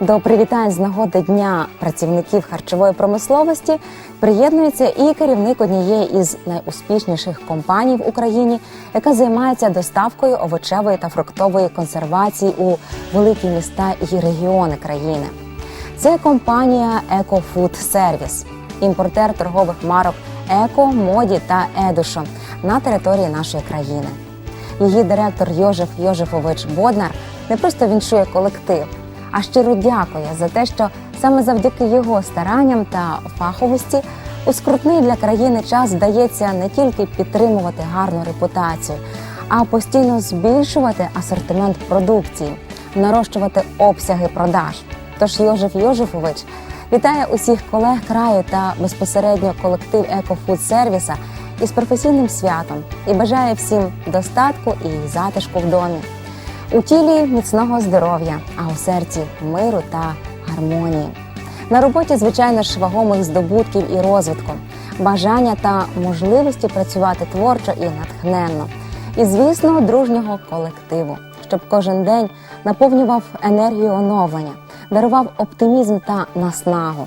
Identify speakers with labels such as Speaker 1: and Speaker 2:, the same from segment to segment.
Speaker 1: До привітань з нагоди дня працівників харчової промисловості приєднується і керівник однієї із найуспішніших компаній в Україні, яка займається доставкою овочевої та фруктової консервації у великі міста і регіони країни. Це компанія EcoFood Service, імпортер торгових марок Еко, Моді та Едушо на території нашої країни. Її директор Йожеф Йожефович Боднар не просто віншує колектив, а щиро дякує за те, що саме завдяки його старанням та фаховості у скрутний для країни час вдається не тільки підтримувати гарну репутацію, а постійно збільшувати асортимент продукції, нарощувати обсяги продаж. Тож Йожеф Йожефович вітає усіх колег краю та безпосередньо колектив EcoFood сервіса із професійним святом і бажає всім достатку і затишку в домі. У тілі міцного здоров'я, а у серці миру та гармонії. На роботі, звичайно ж, вагомих здобутків і розвитку, бажання та можливості працювати творчо і натхненно. І, звісно, дружнього колективу, щоб кожен день наповнював енергію оновлення, дарував оптимізм та наснагу.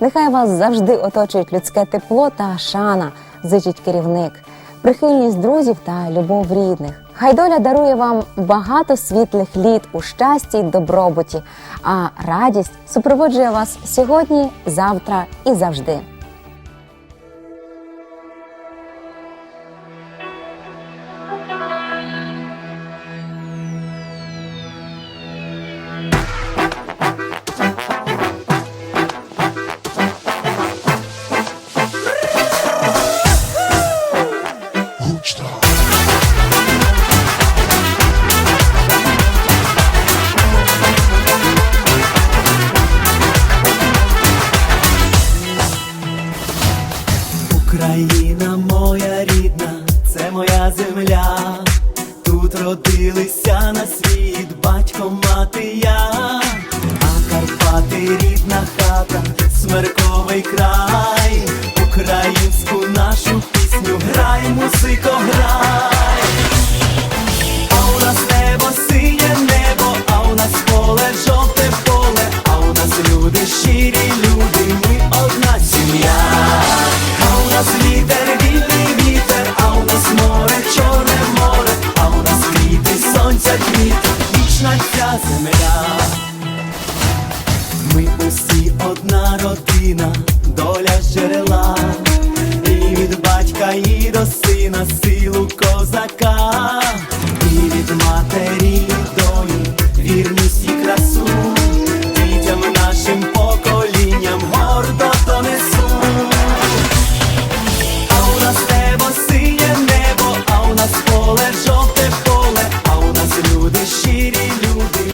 Speaker 1: Нехай вас завжди оточують людське тепло та шана, зичить керівник, прихильність друзів та любов рідних. Хай доля дарує вам багато світлих літ у щасті й добробуті, а радість супроводжує вас сьогодні, завтра і завжди.
Speaker 2: Україна моя рідна, це моя земля. Тут родилися на світ батько, мати я, а Карпати рідна хата, смерковий край, вічна ця земля. Ми усі одна родина, доля джерела, і від батька і до сина силу козака,